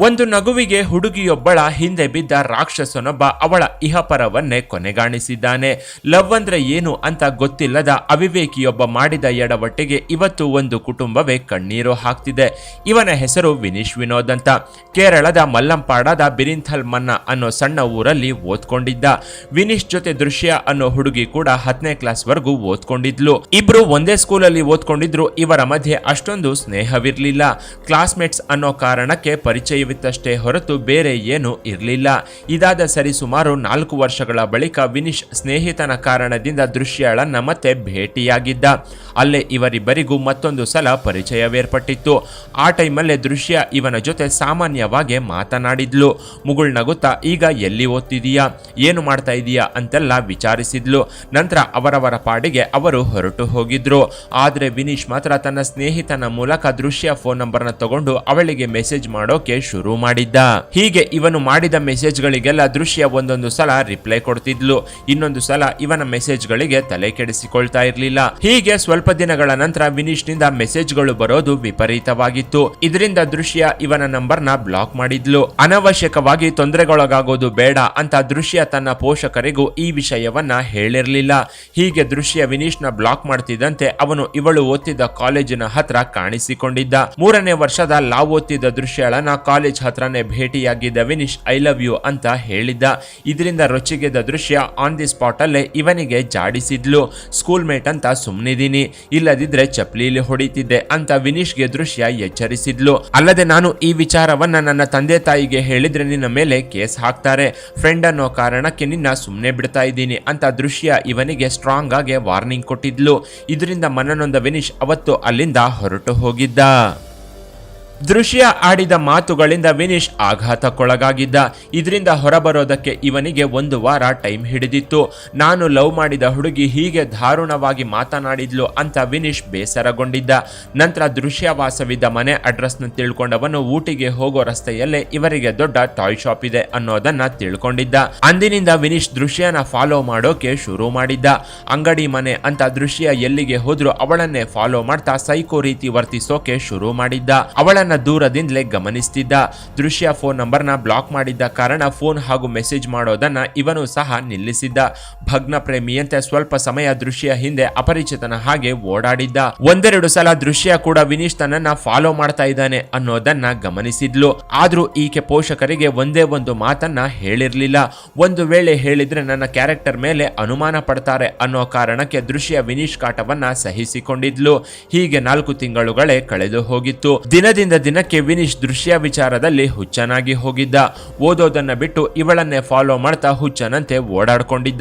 ಒಂದು ನಗುವಿಗೆ ಹುಡುಗಿಯೊಬ್ಬಳ ಹಿಂದೆ ಬಿದ್ದ ರಾಕ್ಷಸನೊಬ್ಬ ಅವಳ ಇಹಪರವನ್ನೇ ಕೊನೆಗಾಣಿಸಿದ್ದಾನೆ. ಲವ್ ಅಂದ್ರೆ ಏನು ಅಂತ ಗೊತ್ತಿಲ್ಲದ ಅವಿವೇಕಿಯೊಬ್ಬ ಮಾಡಿದ ಎಡವಟ್ಟಿಗೆ ಇವತ್ತು ಒಂದು ಕುಟುಂಬವೇ ಕಣ್ಣೀರು ಹಾಕ್ತಿದೆ. ಇವನ ಹೆಸರು ವಿನೀಶ್ ವಿನೋದ್ ಅಂತ. ಕೇರಳದ ಮಲ್ಲಂಪಾಡದ ಬಿರಿಂಥಲ್ ಮನ್ನ ಅನ್ನೋ ಸಣ್ಣ ಊರಲ್ಲಿ ಓದ್ಕೊಂಡಿದ್ದ. ವಿನೀಶ್ ಜೊತೆ ದೃಶ್ಯ ಅನ್ನೋ ಹುಡುಗಿ ಕೂಡ ಹತ್ತನೇ ಕ್ಲಾಸ್ ವರೆಗೂ ಓದ್ಕೊಂಡಿದ್ಲು. ಇಬ್ರು ಒಂದೇ ಸ್ಕೂಲಲ್ಲಿ ಓದ್ಕೊಂಡಿದ್ರು, ಇವರ ಮಧ್ಯೆ ಅಷ್ಟೊಂದು ಸ್ನೇಹವಿರಲಿಲ್ಲ. ಕ್ಲಾಸ್ಮೇಟ್ಸ್ ಅನ್ನೋ ಕಾರಣಕ್ಕೆ ಪರಿಚಯವಿತ್ತಷ್ಟೇ ಹೊರತು ಬೇರೆ ಏನೂ ಇರಲಿಲ್ಲ. ಇದಾದ ಸರಿ ಸುಮಾರು ನಾಲ್ಕು ವರ್ಷಗಳ ಬಳಿಕ ವಿನೀಶ್ ಸ್ನೇಹಿತನ ಕಾರಣದಿಂದ ದೃಶ್ಯಳನ್ನ ಮತ್ತೆ ಭೇಟಿಯಾಗಿದ್ದ. ಅಲ್ಲೇ ಇವರಿಬ್ಬರಿಗೂ ಮತ್ತೊಂದು ಸಲ ಪರಿಚಯವೇರ್ಪಟ್ಟಿತ್ತು. ಆ ಟೈಮಲ್ಲೇ ದೃಶ್ಯ ಇವನ ಜೊತೆ ಸಾಮಾನ್ಯವಾಗಿ ಮಾತನಾಡಿದ್ಲು. ಮುಗುಳ್ನಗುತ್ತಾ ಈಗ ಎಲ್ಲಿ ಓದ್ತಿದೀಯಾ? ಏನು ಮಾಡ್ತಾ ಇದೀಯಾ? ಅಂತೆಲ್ಲ ವಿಚಾರಿಸಿದ್ಲು. ನಂತರ ಅವರವರ ಪಾಡಿಗೆ ಅವರು ಹೊರಟು ಹೋಗಿದ್ರು. ಆದರೆ ವಿನೀಶ್ ಮಾತ್ರ ತನ್ನ ಸ್ನೇಹಿತನ ಮೂಲಕ ದೃಶ್ಯ ಫೋನ್ ನಂಬರ್ನ ತಗೊಂಡು ಅವಳಿಗೆ ಮೆಸೇಜ್ ಮಾಡೋಕೆ ಶುರು ಮಾಡಿದ್ದ. ಹೀಗೆ ಇವನು ಮಾಡಿದ ಮೆಸೇಜ್ಗಳಿಗೆಲ್ಲ ದೃಶ್ಯ ಒಂದೊಂದು ಸಲ ರಿಪ್ಲೈ ಕೊಡ್ತಿದ್ಲು. ಇನ್ನೊಂದು ಸಲ ಇವನ ಮೆಸೇಜ್ಗಳಿಗೆ ತಲೆ ಕೆಡಿಸಿಕೊಳ್ತಾ ಇರ್ಲಿಲ್ಲ. ಹೀಗೆ ಸ್ವಲ್ಪ ದಿನಗಳ ನಂತರ ವಿನೀಶ್ನಿಂದ ಮೆಸೇಜ್ಗಳು ಬರೋದು ವಿಪರೀತವಾಗಿತ್ತು. ಇದರಿಂದ ದೃಶ್ಯ ಇವನ ನಂಬರ್ನ ಬ್ಲಾಕ್ ಮಾಡಿದ್ಲು. ಅನವಶ್ಯಕವಾಗಿ ತೊಂದರೆಗೊಳಗಾಗೋದು ಬೇಡ ಅಂತ ದೃಶ್ಯ ತನ್ನ ಪೋಷಕರಿಗೂ ಈ ವಿಷಯವನ್ನ ಹೇಳಿರ್ಲಿಲ್ಲ. ಹೀಗೆ ದೃಶ್ಯ ವಿನೀಶ್ನ ಬ್ಲಾಕ್ ಮಾಡ್ತಿದ್ದಂತೆ ಅವನು ಇವಳು ಓದ್ತಿದ್ದ ಕಾಲೇಜಿನ ಹತ್ರ ಕಾಣಿಸಿಕೊಂಡಿದ್ದ. ಮೂರನೇ ವರ್ಷದ ಲಾ ಓದ್ತಿದ್ದ ದೃಶ್ಯಳನ್ನ ಕಾಲೇಜ್ ಹತ್ರನೇ ಭೇಟಿಯಾಗಿದ್ದ ವಿನಿಶ್ ಐ ಲವ್ ಯು ಅಂತ ಹೇಳಿದ್ದ. ಇದರಿಂದ ರೊಚ್ಚಿಗೆದ್ದ ದೃಶ್ಯ ಆನ್ ದಿ ಸ್ಪಾಟ್ ಅಲ್ಲೇ ಇವನಿಗೆ ಜಾಡಿಸಿದ್ಲು. ಸ್ಕೂಲ್ ಮೇಟ್ ಅಂತ ಸುಮ್ನಿದೀನಿ ಇಲ್ಲದಿದ್ರೆ ಚಪ್ಲೀಲಿ ಹೊಡಿತಿದ್ದೆ ಅಂತ ವಿನೀಶ್ಗೆ ದೃಶ್ಯ ಎಚ್ಚರಿಸಿದ್ಲು. ಅಲ್ಲದೆ ನಾನು ಈ ವಿಚಾರವನ್ನ ನನ್ನ ತಂದೆ ತಾಯಿಗೆ ಹೇಳಿದ್ರೆ ನಿನ್ನ ಮೇಲೆ ಕೇಸ್ ಹಾಕ್ತಾರೆ. ಫ್ರೆಂಡ್ ಅನ್ನೋ ಕಾರಣಕ್ಕೆ ನಿನ್ನ ಸುಮ್ಮನೆ ಬಿಡ್ತಾ ಇದ್ದೀನಿ ಅಂತ ದೃಶ್ಯ ಇವನಿಗೆ ಸ್ಟ್ರಾಂಗ್ ಆಗಿ ವಾರ್ನಿಂಗ್ ಕೊಟ್ಟಿದ್ಲು. ಇದರಿಂದ ಮನನೊಂದ ವಿನೀಶ್ ಅವತ್ತು ಅಲ್ಲಿಂದ ಹೊರಟು ಹೋಗಿದ್ದ. ದೃಶ್ಯ ಆಡಿದ ಮಾತುಗಳಿಂದ ವಿನೀಶ್ ಆಘಾತಕ್ಕೊಳಗಾಗಿದ್ದ. ಇದರಿಂದ ಹೊರಬರೋದಕ್ಕೆ ಇವನಿಗೆ ಒಂದು ವಾರ ಟೈಮ್ ಹಿಡಿದಿತ್ತು. ನಾನು ಲವ್ ಮಾಡಿದ ಹುಡುಗಿ ಹೀಗೆ ದಾರುಣವಾಗಿ ಮಾತನಾಡಿದ್ಲು ಅಂತ ವಿನೀಶ್ ಬೇಸರಗೊಂಡಿದ್ದ. ನಂತರ ದೃಶ್ಯವಾಸವಿದ್ದ ಮನೆ ಅಡ್ರೆಸ್ನ ತಿಳ್ಕೊಂಡವನು ಊಟಿಗೆ ಹೋಗೋ ರಸ್ತೆಯಲ್ಲೇ ಇವರಿಗೆ ದೊಡ್ಡ ಟಾಯ್ ಶಾಪ್ ಇದೆ ಅನ್ನೋದನ್ನ ತಿಳ್ಕೊಂಡಿದ್ದ. ಅಂದಿನಿಂದ ವಿನೀಶ್ ದೃಶ್ಯನ ಫಾಲೋ ಮಾಡೋಕೆ ಶುರು ಮಾಡಿದ್ದ. ಅಂಗಡಿ ಮನೆ ಅಂತ ದೃಶ್ಯ ಎಲ್ಲಿಗೆ ಹೋದ್ರು ಅವಳನ್ನೇ ಫಾಲೋ ಮಾಡ್ತಾ ಸೈಕೋ ರೀತಿ ವರ್ತಿಸೋಕೆ ಶುರು ಮಾಡಿದ್ದ. ಅವಳನ್ನ ದೂರದಿಂದಲೇ ಗಮನಿಸ್ತಿದ್ದ. ದೃಶ್ಯ ಫೋನ್ ನಂಬರ್ನ ಬ್ಲಾಕ್ ಮಾಡಿದ್ದ ಕಾರಣ ಫೋನ್ ಹಾಗೂ ಮೆಸೇಜ್ ಮಾಡೋದನ್ನ ಇವನು ಸಹ ನಿಲ್ಲಿಸಿದ್ದ. ಭಗ್ನ ಪ್ರೇಮಿಯಂತೆ ಸ್ವಲ್ಪ ಸಮಯ ದೃಶ್ಯ ಹಿಂದೆ ಅಪರಿಚಿತನ ಹಾಗೆ ಓಡಾಡಿದ್ದ. ಒಂದೆರಡು ಸಲ ದೃಶ್ಯ ಕೂಡ ವಿನೀಶ್ ತನ್ನನ್ನ ಫಾಲೋ ಮಾಡ್ತಾ ಇದ್ದಾನೆ ಅನ್ನೋದನ್ನ ಗಮನಿಸಿದ್ಲು. ಆದ್ರೂ ಈಕೆ ಪೋಷಕರಿಗೆ ಒಂದೇ ಒಂದು ಮಾತನ್ನ ಹೇಳಿರ್ಲಿಲ್ಲ. ಒಂದು ವೇಳೆ ಹೇಳಿದ್ರೆ ನನ್ನ ಕ್ಯಾರೆಕ್ಟರ್ ಮೇಲೆ ಅನುಮಾನ ಪಡ್ತಾರೆ ಅನ್ನೋ ಕಾರಣಕ್ಕೆ ದೃಶ್ಯ ವಿನೀಶ್ ಕಾಟವನ್ನ ಸಹಿಸಿಕೊಂಡಿದ್ಲು. ಹೀಗೆ ನಾಲ್ಕು ತಿಂಗಳುಗಳೇ ಕಳೆದು ಹೋಗಿತ್ತು. ದಿನದಿಂದ ದಿನಕ್ಕೆ ವಿನೀಶ್ ದೃಶ್ಯ ವಿಚಾರದಲ್ಲಿ ಹುಚ್ಚನಾಗಿ ಹೋಗಿದ್ದ. ಓದೋದನ್ನ ಬಿಟ್ಟು ಇವಳನ್ನೇ ಫಾಲೋ ಮಾಡ್ತಾ ಹುಚ್ಚನಂತೆ ಓಡಾಡ್ಕೊಂಡಿದ್ದ.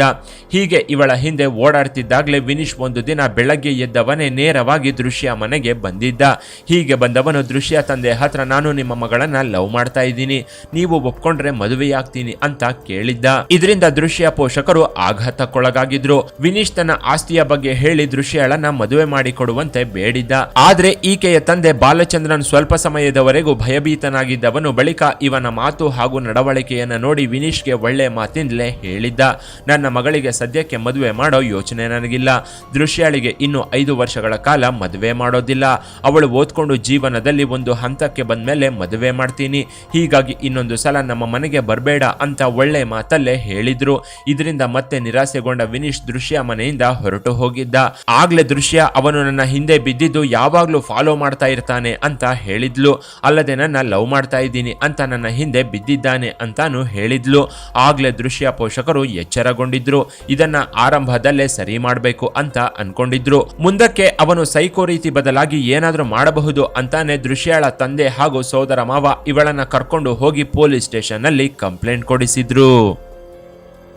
ಹೀಗೆ ಇವಳ ಹಿಂದೆ ಓಡಾಡ್ತಿದ್ದಾಗಲೇ ವಿನೀಶ್ ಒಂದು ದಿನ ಬೆಳಗ್ಗೆ ಎದ್ದವನೇ ನೇರವಾಗಿ ದೃಶ್ಯ ಮನೆಗೆ ಬಂದಿದ್ದ. ಹೀಗೆ ಬಂದವನು ದೃಶ್ಯ ತಂದೆ ಹತ್ರ ನಾನು ನಿಮ್ಮ ಮಗಳನ್ನ ಲವ್ ಮಾಡ್ತಾ ಇದ್ದೀನಿ. ನೀವು ಒಪ್ಕೊಂಡ್ರೆ ಮದುವೆಯಾಗ್ತೀನಿ ಅಂತ ಕೇಳಿದ್ದ. ಇದರಿಂದ ದೃಶ್ಯ ಪೋಷಕರು ಆಘಾತಕ್ಕೊಳಗಾಗಿದ್ರು. ವಿನೀಶ್ ತನ್ನ ಆಸ್ತಿಯ ಬಗ್ಗೆ ಹೇಳಿ ದೃಶ್ಯಳನ್ನ ಮದುವೆ ಮಾಡಿಕೊಡುವಂತೆ ಬೇಡಿದ್ದ. ಆದ್ರೆ ಈಕೆಯ ತಂದೆ ಬಾಲಚಂದ್ರನ್ ಸ್ವಲ್ಪ ಸಮಯದವರೆಗೂ ಭಯಭೀತನಾಗಿದ್ದವನು ಬಳಿಕ ಇವನ ಮಾತು ಹಾಗೂ ನಡವಳಿಕೆಯನ್ನು ನೋಡಿ ವಿನೀಶ್ಗೆ ಒಳ್ಳೆ ಮಾತಿಂದಲೇ ಹೇಳಿದ್ದ. ನನ್ನ ಮಗಳಿಗೆ ಸದ್ಯಕ್ಕೆ ಮದುವೆ ಮಾಡೋ ಯೋಚನೆ ನನಗಿಲ್ಲ. ದೃಶ್ಯಾಳಿಗೆ ಇನ್ನು ಐದು ವರ್ಷಗಳ ಕಾಲ ಮದುವೆ ಮಾಡೋದಿಲ್ಲ. ಅವಳು ಓದ್ಕೊಂಡು ಜೀವನದಲ್ಲಿ ಒಂದು ಹಂತಕ್ಕೆ ಬಂದ್ಮೇಲೆ ಮದುವೆ ಮಾಡ್ತೀನಿ. ಹೀಗಾಗಿ ಇನ್ನೊಂದು ಸಲ ನಮ್ಮ ಮನೆಗೆ ಬರಬೇಡ ಅಂತ ಒಳ್ಳೆ ಮಾತಲ್ಲೇ ಹೇಳಿದ್ರು. ಇದರಿಂದ ಮತ್ತೆ ನಿರಾಸೆಗೊಂಡ ವಿನೀಶ್ ದೃಶ್ಯ ಮನೆಯಿಂದ ಹೊರಟು ಹೋಗಿದ್ದ. ಆಗ್ಲೇ ದೃಶ್ಯ ಅವನು ನನ್ನ ಹಿಂದೆ ಬಿದ್ದಿದ್ದು ಯಾವಾಗ್ಲೂ ಫಾಲೋ ಮಾಡ್ತಾ ಇರ್ತಾನೆ ಅಂತ ಹೇಳಿದ್ಲು. ಅಲ್ಲದೆ ನನ್ನ ಲವ್ ಮಾಡ್ತಾ ಇದ್ದೀನಿ ಅಂತ ನನ್ನ ಹಿಂದೆ ಬಿದ್ದಿದ್ದಾನೆ ಅಂತಾನು ಹೇಳಿದ್ಲು. ಆಗ್ಲೇ ದೃಶ್ಯ ಪೋಷಕರು ಎಚ್ಚರಗೊಂಡಿದ್ರು. ಇದನ್ನ ಆರಂಭದಲ್ಲೇ ಸರಿ ಮಾಡಬೇಕು ಅಂತ ಅನ್ಕೊಂಡಿದ್ರು. ಮುಂದಕ್ಕೆ ಅವನು ಸೈಕೋ ರೀತಿ ಬದಲಾಗಿ ಏನಾದರೂ ಮಾಡಬಹುದು ಅಂತಾನೆ ದೃಶ್ಯಳ ತಂದೆ ಹಾಗೂ ಸೋದರ ಮಾವ ಇವಳನ್ನ ಕರ್ಕೊಂಡು ಹೋಗಿ ಪೊಲೀಸ್ ಸ್ಟೇಷನ್ ಅಲ್ಲಿ ಕಂಪ್ಲೇಂಟ್ ಕೊಡಿಸಿದ್ರು.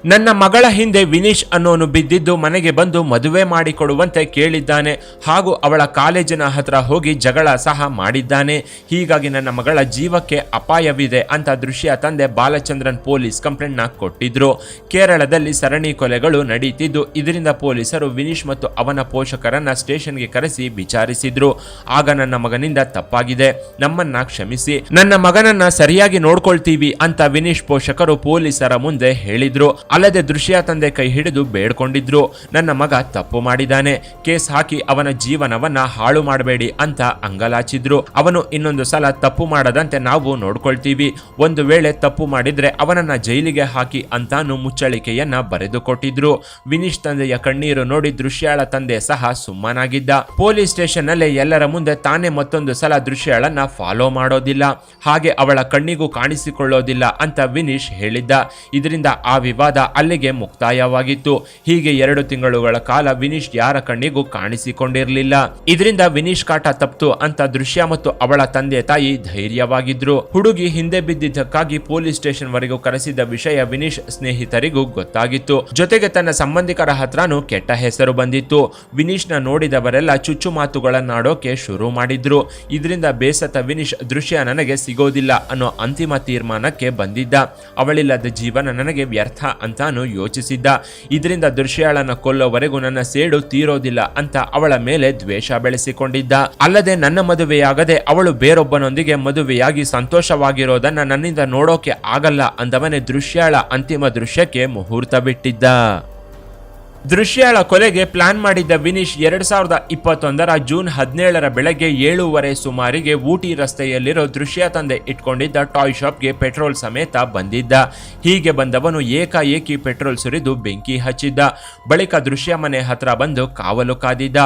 ನನ್ನ ಮಗಳ ಹಿಂದೆ ವಿನೀಶ್ ಅನ್ನೋನು ಬಿದ್ದಿದ್ದು ಮನೆಗೆ ಬಂದು ಮದುವೆ ಮಾಡಿಕೊಡುವಂತೆ ಕೇಳಿದ್ದಾನೆ ಹಾಗೂ ಅವಳ ಕಾಲೇಜಿನ ಹತ್ರ ಹೋಗಿ ಜಗಳ ಸಹ ಮಾಡಿದ್ದಾನೆ. ಹೀಗಾಗಿ ನನ್ನ ಮಗಳ ಜೀವಕ್ಕೆ ಅಪಾಯವಿದೆ ಅಂತ ದೃಶ್ಯ ತಂದೆ ಬಾಲಚಂದ್ರನ್ ಪೊಲೀಸ್ ಕಂಪ್ಲೇಂಟ್ನ ಕೊಟ್ಟಿದ್ರು. ಕೇರಳದಲ್ಲಿ ಸರಣಿ ಕೊಲೆಗಳು ನಡೀತಿದ್ದು, ಇದರಿಂದ ಪೊಲೀಸರು ವಿನೀಶ್ ಮತ್ತು ಅವನ ಪೋಷಕರನ್ನ ಸ್ಟೇಷನ್ಗೆ ಕರೆಸಿ ವಿಚಾರಿಸಿದ್ರು. ಆಗ ನನ್ನ ಮಗನಿಂದ ತಪ್ಪಾಗಿದೆ. ನಮ್ಮನ್ನ ಕ್ಷಮಿಸಿ. ನನ್ನ ಮಗನನ್ನ ಸರಿಯಾಗಿ ನೋಡ್ಕೊಳ್ತೀವಿ ಅಂತ ವಿನೀಶ್ ಪೋಷಕರು ಪೊಲೀಸರ ಮುಂದೆ ಹೇಳಿದ್ರು. ಅಲ್ಲದೆ ದೃಶ್ಯ ತಂದೆ ಕೈ ಹಿಡಿದು ಬೇಡ್ಕೊಂಡಿದ್ರು. ನನ್ನ ಮಗ ತಪ್ಪು ಮಾಡಿದ್ದಾನೆ ಕೇಸ್ ಹಾಕಿ ಅವನ ಜೀವನವನ್ನ ಹಾಳು ಮಾಡಬೇಡಿ ಅಂತ ಅಂಗಲಾಚಿದ್ರು. ಅವನು ಇನ್ನೊಂದು ಸಲ ತಪ್ಪು ಮಾಡದಂತೆ ನಾವು ನೋಡ್ಕೊಳ್ತೀವಿ. ಒಂದು ವೇಳೆ ತಪ್ಪು ಮಾಡಿದ್ರೆ ಅವನನ್ನ ಜೈಲಿಗೆ ಹಾಕಿ ಅಂತಾನು ಮುಚ್ಚಳಿಕೆಯನ್ನ ಬರೆದುಕೊಟ್ಟಿದ್ರು. ವಿನೀಶ್ ತಂದೆಯ ಕಣ್ಣೀರು ನೋಡಿ ದೃಶ್ಯಾಳ ತಂದೆ ಸಹ ಸುಮ್ಮನಾಗಿದ್ದ. ಪೊಲೀಸ್ ಸ್ಟೇಷನ್ನಲ್ಲಿ ಎಲ್ಲರ ಮುಂದೆ ತಾನೇ ಮತ್ತೊಂದು ಸಲ ದೃಶ್ಯಾಳನ್ನ ಫಾಲೋ ಮಾಡೋದಿಲ್ಲ. ಹಾಗೆ ಅವಳ ಕಣ್ಣಿಗೂ ಕಾಣಿಸಿಕೊಳ್ಳೋದಿಲ್ಲ ಅಂತ ವಿನೀಶ್ ಹೇಳಿದ್ದ. ಇದರಿಂದ ಆ ವಿವಾದ ಅಲ್ಲಿಗೆ ಮುಕ್ತಾಯವಾಗಿತ್ತು. ಹೀಗೆ ಎರಡು ತಿಂಗಳುಗಳ ಕಾಲ ವಿನೀಶ್ ಯಾರ ಕಣ್ಣಿಗೂ ಕಾಣಿಸಿಕೊಂಡಿರಲಿಲ್ಲ. ಇದರಿಂದ ವಿನೀಶ್ ಕಾಟ ತಪ್ತು ಅಂತ ದೃಶ್ಯ ಮತ್ತು ಅವಳ ತಂದೆ ತಾಯಿ ಧೈರ್ಯವಾಗಿದ್ರು. ಹುಡುಗಿ ಹಿಂದೆ ಬಿದ್ದಿದ್ದಕ್ಕಾಗಿ ಪೊಲೀಸ್ ಸ್ಟೇಷನ್ ವರೆಗೂ ಕರೆಸಿದ್ದ ವಿಷಯ ವಿನೀಶ್ ಸ್ನೇಹಿತರಿಗೂ ಗೊತ್ತಾಗಿತ್ತು. ಜೊತೆಗೆ ತನ್ನ ಸಂಬಂಧಿಕರ ಹತ್ರನೂ ಕೆಟ್ಟ ಹೆಸರು ಬಂದಿತ್ತು. ವಿನೀಶ್ನ ನೋಡಿದವರೆಲ್ಲ ಚುಚ್ಚು ಮಾತುಗಳನ್ನಾಡೋಕೆ ಶುರು ಮಾಡಿದ್ರು. ಇದರಿಂದ ಬೇಸತ್ತ ವಿನೀಶ್, ದೃಶ್ಯ ನನಗೆ ಸಿಗೋದಿಲ್ಲ ಅನ್ನೋ ಅಂತಿಮ ತೀರ್ಮಾನಕ್ಕೆ ಬಂದಿದ್ದ. ಅವಳಿಲ್ಲದ ಜೀವನ ನನಗೆ ವ್ಯರ್ಥ ಅಂತಾನು ಯೋಚಿಸಿದ್ದ. ಇದರಿಂದ ದೃಶ್ಯಾಳನ ಕೊಲ್ಲೋವರೆಗೂ ನನ್ನ ಸೇಡು ತೀರೋದಿಲ್ಲ ಅಂತ ಅವಳ ಮೇಲೆ ದ್ವೇಷ ಬೆಳೆಸಿಕೊಂಡಿದ್ದ. ಅಲ್ಲದೆ ನನ್ನ ಮದುವೆಯಾಗದೆ ಅವಳು ಬೇರೊಬ್ಬನೊಂದಿಗೆ ಮದುವೆಯಾಗಿ ಸಂತೋಷವಾಗಿರೋದನ್ನ ನನ್ನಿಂದ ನೋಡೋಕೆ ಆಗಲ್ಲ ಅಂದವನೇ ದೃಶ್ಯಾಳ ಅಂತಿಮ ದೃಶ್ಯಕ್ಕೆ ಮುಹೂರ್ತ ಬಿಟ್ಟಿದ್ದ. ದೃಶ್ಯಾಳ ಕೊಲೆಗೆ ಪ್ಲಾನ್ ಮಾಡಿದ್ದ ವಿನೀಶ್ ಎರಡ್ ಸಾವಿರದ ಇಪ್ಪತ್ತೊಂದರ ಜೂನ್ ಹದಿನೇಳರ ಬೆಳಗ್ಗೆ ಏಳೂವರೆ ಸುಮಾರಿಗೆ ಊಟಿ ರಸ್ತೆಯಲ್ಲಿರೋ ದೃಶ್ಯ ತಂದೆ ಇಟ್ಕೊಂಡಿದ್ದ ಟಾಯ್ ಶಾಪ್ಗೆ ಪೆಟ್ರೋಲ್ ಸಮೇತ ಬಂದಿದ್ದ. ಹೀಗೆ ಬಂದವನು ಏಕಾಏಕಿ ಪೆಟ್ರೋಲ್ ಸುರಿದು ಬೆಂಕಿ ಹಚ್ಚಿದ್ದ. ಬಳಿಕ ದೃಶ್ಯ ಮನೆ ಹತ್ರ ಬಂದು ಕಾವಲು ಕಾದಿದ್ದ.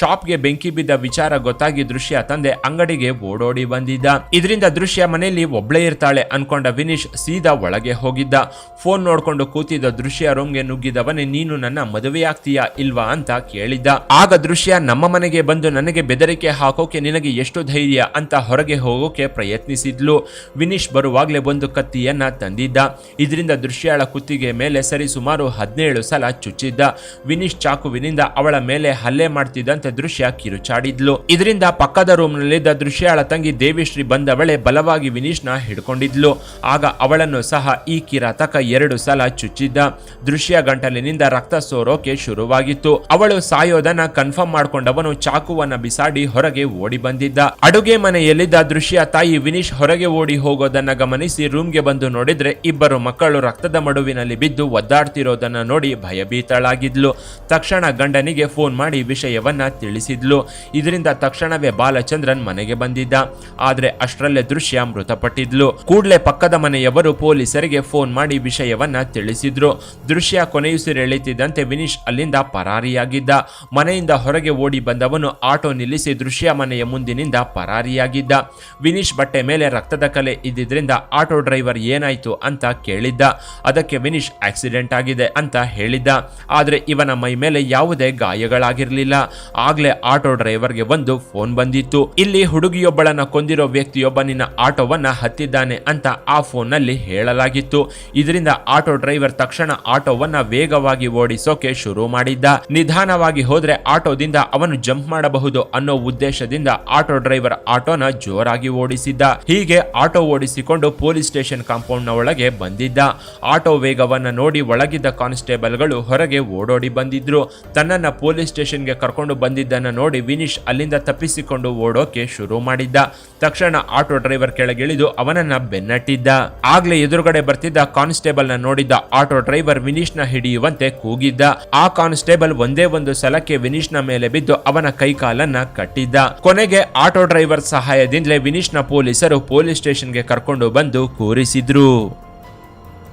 ಶಾಪ್ಗೆ ಬೆಂಕಿ ಬಿದ್ದ ವಿಚಾರ ಗೊತ್ತಾಗಿ ದೃಶ್ಯ ತಂದೆ ಅಂಗಡಿಗೆ ಓಡೋಡಿ ಬಂದಿದ್ದ. ಇದರಿಂದ ದೃಶ್ಯ ಮನೆಯಲ್ಲಿ ಒಬ್ಳೇ ಇರ್ತಾಳೆ ಅನ್ಕೊಂಡ ವಿನೀಶ್ ಸೀದಾ ಒಳಗೆ ಹೋಗಿದ್ದ. ಫೋನ್ ನೋಡ್ಕೊಂಡು ಕೂತಿದ್ದ ದೃಶ್ಯ ರೂಮ್ಗೆ ನುಗ್ಗಿದವನೇ, ನೀನು ನನ್ನ ಮದುವೆಯಾಗ್ತೀಯಾ ಇಲ್ವಾ ಅಂತ ಕೇಳಿದ್ದ. ಆಗ ದೃಶ್ಯ ನಮ್ಮ ಮನೆಗೆ ಬಂದು ನನಗೆ ಬೆದರಿಕೆ ಹಾಕೋಕೆ ನಿನಗೆ ಎಷ್ಟು ಧೈರ್ಯ ಅಂತ ಹೊರಗೆ ಹೋಗೋಕೆ ಪ್ರಯತ್ನಿಸಿದ್ಲು. ವಿನೀಶ್ ಬರುವಾಗ್ಲೇ ಒಂದು ಕತ್ತಿಯನ್ನ ತಂದಿದ್ದ. ಇದರಿಂದ ದೃಶ್ಯಳ ಕುತ್ತಿಗೆ ಮೇಲೆ ಸರಿ ಸುಮಾರು ಹದಿನೇಳು ಸಲ ಚುಚ್ಚಿದ್ದ. ವಿನೀಶ್ ಚಾಕುವಿನಿಂದ ಅವಳ ಮೇಲೆ ಹಲ್ಲೆ ಮಾಡ್ತಿದ್ದಂತೆ ದೃಶ್ಯ ಕಿರುಚಾಡಿದ್ಲು. ಇದರಿಂದ ಪಕ್ಕದ ರೂಮ್ನಲ್ಲಿದ್ದ ದೃಶ್ಯಳ ತಂಗಿ ದೇವಿಶ್ರೀ ಬಂದವಳೆ ಬಲವಾಗಿ ವಿನೀಶ್ನ ಹಿಡ್ಕೊಂಡಿದ್ಲು. ಆಗ ಅವಳನ್ನು ಸಹ ಈ ಕಿರಾತಕ ಎರಡು ಸಲ ಚುಚ್ಚಿದ್ದ. ದೃಶ್ಯ ಗಂಟಲಿನಿಂದ ರಕ್ತ ಸೋರೋಕೆ ಶುರುವಾಗಿತ್ತು. ಅವಳು ಸಾಯೋದನ್ನ ಕನ್ಫರ್ಮ್ ಮಾಡ್ಕೊಂಡವನು ಚಾಕುವನ್ನ ಬಿಸಾಡಿ ಹೊರಗೆ ಓಡಿ ಬಂದಿದ್ದ. ಅಡುಗೆ ಮನೆಯಲ್ಲಿದ್ದ ದೃಶ್ಯ ತಾಯಿ ವಿನೀಶ್ ಹೊರಗೆ ಓಡಿ ಹೋಗೋದನ್ನ ಗಮನಿಸಿ ರೂಮ್ಗೆ ಬಂದು ನೋಡಿದ್ರೆ ಇಬ್ಬರು ಮಕ್ಕಳು ರಕ್ತದ ಮಡುವಿನಲ್ಲಿ ಬಿದ್ದು ಒದ್ದಾಡ್ತಿರೋದನ್ನ ನೋಡಿ ಭಯಭೀತಳಾಗಿದ್ಲು. ತಕ್ಷಣ ಗಂಡನಿಗೆ ಫೋನ್ ಮಾಡಿ ವಿಷಯವನ್ನ ತಿಳಿಸಿದ್ಲು. ಇದರಿಂದ ತಕ್ಷಣವೇ ಬಾಲಚಂದ್ರನ್ ಮನೆಗೆ ಬಂದಿದ್ದ. ಆದ್ರೆ ಅಷ್ಟರಲ್ಲೇ ದೃಶ್ಯ ಮೃತಪಟ್ಟಿದ್ಲು. ಕೂಡಲೇ ಪಕ್ಕದ ಮನೆಯವರು ಪೊಲೀಸರಿಗೆ ಫೋನ್ ಮಾಡಿ ವಿಷಯವನ್ನ ತಿಳಿಸಿದ್ರು. ದೃಶ್ಯ ಕೊನೆಯುಸಿರೆಳಿತಿದ್ದಂತೆ ವಿನೀಶ್ ಅಲ್ಲಿಂದ ಪರಾರಿಯಾಗಿದ್ದ. ಮನೆಯಿಂದ ಹೊರಗೆ ಓಡಿ ಬಂದವನು ಆಟೋ ನಿಲ್ಲಿಸಿ ದೃಶ್ಯ ಮನೆಯ ಮುಂದಿನಿಂದ ಪರಾರಿಯಾಗಿದ್ದ. ವಿನೀಶ್ ಬಟ್ಟೆ ಮೇಲೆ ರಕ್ತದ ಕಲೆ ಇದ್ದಿದ್ದರಿಂದ ಆಟೋ ಡ್ರೈವರ್ ಏನಾಯಿತು ಅಂತ ಕೇಳಿದ್ದ. ಅದಕ್ಕೆ ವಿನೀಶ್ ಆಕ್ಸಿಡೆಂಟ್ ಆಗಿದೆ ಅಂತ ಹೇಳಿದ್ದ. ಆದರೆ ಇವನ ಮೈ ಮೇಲೆ ಯಾವುದೇ ಗಾಯಗಳಾಗಿರಲಿಲ್ಲ. ಆಗ್ಲೇ ಆಟೋ ಡ್ರೈವರ್ಗೆ ಒಂದು ಫೋನ್ ಬಂದಿತ್ತು. ಇಲ್ಲಿ ಹುಡುಗಿಯೊಬ್ಬಳನ್ನ ಕೊಂದಿರೋ ವ್ಯಕ್ತಿಯೊಬ್ಬ ನಿನ್ನ ಆಟೋವನ್ನ ಹತ್ತಿದ್ದಾನೆ ಅಂತ ಆ ಫೋನ್ನಲ್ಲಿ ಹೇಳಲಾಗಿತ್ತು. ಇದರಿಂದ ಆಟೋ ಡ್ರೈವರ್ ತಕ್ಷಣ ಆಟೋವನ್ನ ವೇಗವಾಗಿ ಓಡಿಸೋಕೆ ಶುರು ಮಾಡಿದ್ದ. ನಿಧಾನವಾಗಿ ಹೋದ್ರೆ ಆಟೋದಿಂದ ಅವನು ಜಂಪ್ ಮಾಡಬಹುದು ಅನ್ನೋ ಉದ್ದೇಶದಿಂದ ಆಟೋ ಡ್ರೈವರ್ ಆಟೋನ ಜೋರಾಗಿ ಓಡಿಸಿದ್ದ. ಹೀಗೆ ಆಟೋ ಓಡಿಸಿಕೊಂಡು ಪೊಲೀಸ್ ಸ್ಟೇಷನ್ ಕಾಂಪೌಂಡ್ನ ಒಳಗೆ ಬಂದಿದ್ದ. ಆಟೋ ವೇಗವನ್ನ ನೋಡಿ ಒಳಗಿದ್ದ ಕಾನ್ಸ್ಟೇಬಲ್ಗಳು ಹೊರಗೆ ಓಡೋಡಿ ಬಂದಿದ್ರು. ತನ್ನನ್ನ ಪೊಲೀಸ್ ಸ್ಟೇಷನ್ಗೆ ಕರ್ಕೊಂಡು ಬಂದಿದ್ದನ್ನ ನೋಡಿ ವಿನೀಶ್ ಅಲ್ಲಿಂದ ತಪ್ಪಿಸಿಕೊಂಡು ಓಡೋಕೆ ಶುರು ಮಾಡಿದ್ದ. ತಕ್ಷಣ ಆಟೋ ಡ್ರೈವರ್ ಕೆಳಗಿಳಿದು ಅವನನ್ನ ಬೆನ್ನಟ್ಟಿದ್ದ. ಆಗ್ಲೇ ಎದುರುಗಡೆ ಬರ್ತಿದ್ದ ಕಾನ್ಸ್ಟೇಬಲ್ನ ನೋಡಿದ್ದ ಆಟೋ ಡ್ರೈವರ್ ವಿನೀಶ್ನ ಹಿಡಿಯುವಂತೆ ಕೂಗಿದ್ದ. ಆ ಕಾನ್ಸ್ಟೇಬಲ್ ಒಂದೇ ಒಂದು ಸಲಕ್ಕೆ ವಿನೀಶ್ನ ಮೇಲೆ ಬಿದ್ದು ಅವನ ಕೈಕಾಲನ್ನ ಕಟ್ಟಿದ್ದ. ಕೊನೆಗೆ ಆಟೋ ಡ್ರೈವರ್ ಸಹಾಯದಿಂದಲೇ ವಿನೀಶ್ನ ಪೊಲೀಸರು ಪೊಲೀಸ್ ಸ್ಟೇಷನ್ಗೆ ಕರ್ಕೊಂಡು ಬಂದು ಕೂರಿಸಿದ್ರು.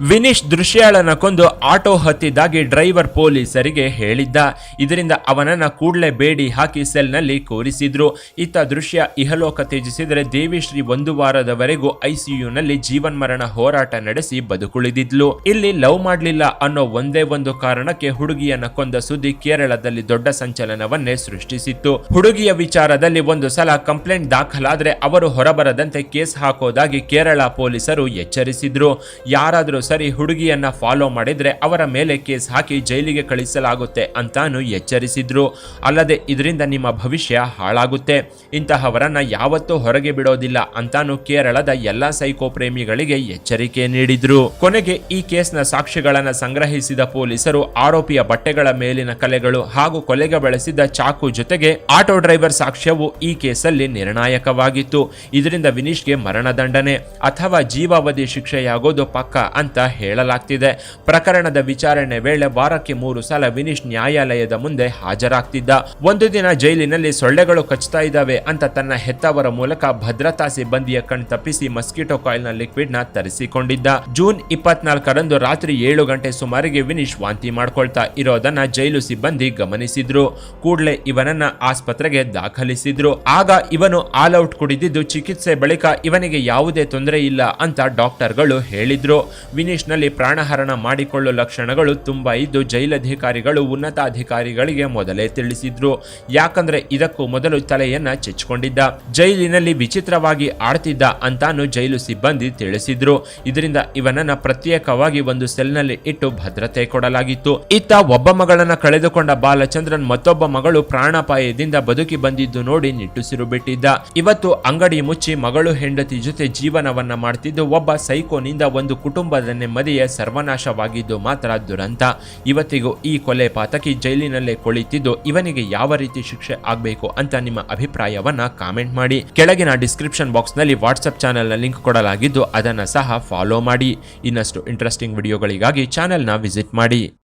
ವಿನೀಶ್ ದೃಶ್ಯಾಳನ ಕೊಂದು ಆಟೋ ಹತ್ತಿದ್ದಾಗಿ ಡ್ರೈವರ್ ಪೊಲೀಸರಿಗೆ ಹೇಳಿದ್ದ. ಇದರಿಂದ ಅವನನ್ನ ಕೂಡಲೇ ಬೇಡಿ ಹಾಕಿ ಸೆಲ್ನಲ್ಲಿ ಕೂರಿಸಿದ್ರು. ಇತ್ತ ದೃಶ್ಯ ಇಹಲೋಕ ತ್ಯಜಿಸಿದರೆ ದೇವಿಶ್ರೀ ಒಂದು ವಾರದವರೆಗೂ ಐಸಿಯುನಲ್ಲಿ ಜೀವನ್ಮರಣ ಹೋರಾಟ ನಡೆಸಿ ಬದುಕುಳಿದಿದ್ಲು. ಇಲ್ಲಿ ಲವ್ ಮಾಡಲಿಲ್ಲ ಅನ್ನೋ ಒಂದೇ ಒಂದು ಕಾರಣಕ್ಕೆ ಹುಡುಗಿಯನ್ನ ಕೊಂದ ಸುದ್ದಿ ಕೇರಳದಲ್ಲಿ ದೊಡ್ಡ ಸಂಚಲನವನ್ನೇ ಸೃಷ್ಟಿಸಿತ್ತು. ಹುಡುಗಿಯ ವಿಚಾರದಲ್ಲಿ ಒಂದು ಸಲ ಕಂಪ್ಲೇಂಟ್ ದಾಖಲಾದ್ರೆ ಅವರು ಹೊರಬರದಂತೆ ಕೇಸ್ ಹಾಕೋದಾಗಿ ಕೇರಳ ಪೊಲೀಸರು ಎಚ್ಚರಿಸಿದ್ರು. ಯಾರಾದರೂ ಸರಿ ಹುಡುಗಿಯನ್ನ ಫಾಲೋ ಮಾಡಿದ್ರೆ ಅವರ ಮೇಲೆ ಕೇಸ್ ಹಾಕಿ ಜೈಲಿಗೆ ಕಳಿಸಲಾಗುತ್ತೆ ಅಂತಾನು ಎಚ್ಚರಿಸಿದ್ರು. ಅಲ್ಲದೆ ಇದರಿಂದ ನಿಮ್ಮ ಭವಿಷ್ಯ ಹಾಳಾಗುತ್ತೆ. ಇಂತಹವರನ್ನ ಯಾವತ್ತೂ ಹೊರಗೆ ಬಿಡೋದಿಲ್ಲ ಅಂತಾನು ಕೇರಳದ ಎಲ್ಲಾ ಸೈಕೋ ಪ್ರೇಮಿಗಳಿಗೆ ಎಚ್ಚರಿಕೆ ನೀಡಿದ್ರು. ಕೊನೆಗೆ ಈ ಕೇಸ್ನ ಸಾಕ್ಷಿಗಳನ್ನು ಸಂಗ್ರಹಿಸಿದ ಪೊಲೀಸರು ಆರೋಪಿಯ ಬಟ್ಟೆಗಳ ಮೇಲಿನ ಕಲೆಗಳು ಹಾಗೂ ಕೊಲೆಗೆ ಬಳಸಿದ ಚಾಕು ಜೊತೆಗೆ ಆಟೋ ಡ್ರೈವರ್ ಸಾಕ್ಷ್ಯವು ಈ ಕೇಸಲ್ಲಿ ನಿರ್ಣಾಯಕವಾಗಿತ್ತು. ಇದರಿಂದ ವಿನೀಶ್ಗೆ ಮರಣದಂಡನೆ ಅಥವಾ ಜೀವಾವಧಿ ಶಿಕ್ಷೆಯಾಗೋದು ಪಕ್ಕ ಅಂತ ಹೇಳಲಾಗ್ತಿದೆ. ಪ್ರಕರಣ ಪ್ರಕರಣದ ವಿಚಾರಣೆ ವೇಳೆ ವಾರಕ್ಕೆ ಮೂರು ಸಲ ವಿನೀಶ್ ನ್ಯಾಯಾಲಯದ ಮುಂದೆ ಹಾಜರಾಗ್ತಿದ್ದ. ಒಂದು ದಿನ ಜೈಲಿನಲ್ಲಿ ಸೊಳ್ಳೆಗಳು ಕಚ್ತಾ ಇದ್ದಾವೆ ಅಂತ ತನ್ನ ಹೆತ್ತವರ ಮೂಲಕ ಭದ್ರತಾ ಸಿಬ್ಬಂದಿಯ ಕಣ್ ತಪ್ಪಿಸಿ ಮಸ್ಕಿಟೋ ಕಾಯಿಲ್ನ ಲಿಕ್ವಿಡ್ನ ತರಿಸಿಕೊಂಡಿದ್ದ. ಜೂನ್ ಇಪ್ಪತ್ನಾಲ್ಕರಂದು ರಾತ್ರಿ ಏಳು ಗಂಟೆ ಸುಮಾರಿಗೆ ವಿನೀಶ್ ವಾಂತಿ ಮಾಡ್ಕೊಳ್ತಾ ಇರೋದನ್ನ ಜೈಲು ಸಿಬ್ಬಂದಿ ಗಮನಿಸಿದ್ರು. ಕೂಡಲೇ ಇವನನ್ನ ಆಸ್ಪತ್ರೆಗೆ ದಾಖಲಿಸಿದ್ರು. ಆಗ ಇವನು ಆಲ್ ಔಟ್ ಕುಡಿದಿದ್ದು ಚಿಕಿತ್ಸೆ ಬಳಿಕ ಇವನಿಗೆ ಯಾವುದೇ ತೊಂದರೆ ಇಲ್ಲ ಅಂತ ಡಾಕ್ಟರ್ಗಳು ಹೇಳಿದ್ರು. ವಿನೀಶ್ನಲ್ಲಿ ಪ್ರಾಣಹರಣ ಮಾಡಿಕೊಳ್ಳೋ ಲಕ್ಷಣಗಳು ತುಂಬಾ ಇದ್ದು ಜೈಲಧಿಕಾರಿಗಳು, ಉನ್ನತಾಧಿಕಾರಿಗಳಿಗೆ ಮೊದಲೇ ತಿಳಿಸಿದ್ರು. ಯಾಕಂದ್ರೆ ಇದಕ್ಕೂ ಮೊದಲು ತಲೆಯನ್ನ ಚೆಚ್ಚಿಕೊಂಡಿದ್ದ. ಜೈಲಿನಲ್ಲಿ ವಿಚಿತ್ರವಾಗಿ ಆಡ್ತಿದ್ದ ಅಂತಾನು ಜೈಲು ಸಿಬ್ಬಂದಿ ತಿಳಿಸಿದ್ರು. ಇದರಿಂದ ಇವನನ್ನ ಪ್ರತ್ಯೇಕವಾಗಿ ಒಂದು ಸೆಲ್ನಲ್ಲಿ ಇಟ್ಟು ಭದ್ರತೆ ಕೊಡಲಾಗಿತ್ತು. ಇತ್ತ ಒಬ್ಬ ಮಗಳನ್ನ ಕಳೆದುಕೊಂಡ ಬಾಲಚಂದ್ರನ್ ಮತ್ತೊಬ್ಬ ಮಗಳು ಪ್ರಾಣಾಪಾಯದಿಂದ ಬದುಕಿ ಬಂದಿದ್ದು ನೋಡಿ ನಿಟ್ಟುಸಿರು ಬಿಟ್ಟಿದ್ದ. ಇವತ್ತು ಅಂಗಡಿ ಮುಚ್ಚಿ ಮಗಳು, ಹೆಂಡತಿ ಜೊತೆ ಜೀವನವನ್ನ ಮಾಡ್ತಿದ್ದು ಒಬ್ಬ ಸೈಕೋನಿಂದ ಒಂದು ಕುಟುಂಬದ ನೆಮ್ಮದಿಯ ಸರ್ವನಾಶವಾಗಿದ್ದು ಮಾತ್ರ ದುರಂತ ಇವತ್ತಿಗೂ ಈ ಕೊಲೆ ಪಾತಕಿ ಜೈಲಿನಲ್ಲೇ ಕೊಳಿತಿದ್ದು ಇವನಿಗೆ ಯಾವ ರೀತಿ ಶಿಕ್ಷೆ ಆಗಬೇಕು ಅಂತ ನಿಮ್ಮ ಅಭಿಪ್ರಾಯವನ್ನ ಕಾಮೆಂಟ್ ಮಾಡಿ. ಕೆಳಗಿನ ಡಿಸ್ಕ್ರಿಪ್ಷನ್ ಬಾಕ್ಸ್ನಲ್ಲಿ ವಾಟ್ಸ್ಆಪ್ ಚಾನೆಲ್ ಲಿಂಕ್ ಕೊಡಲಾಗಿದ್ದು ಅದನ್ನ ಸಹ ಫಾಲೋ ಮಾಡಿ. ಇನ್ನಷ್ಟು ಇಂಟ್ರೆಸ್ಟಿಂಗ್ ವಿಡಿಯೋಗಳಿಗಾಗಿ ಚಾನೆಲ್ನ ವಿಸಿಟ್ ಮಾಡಿ.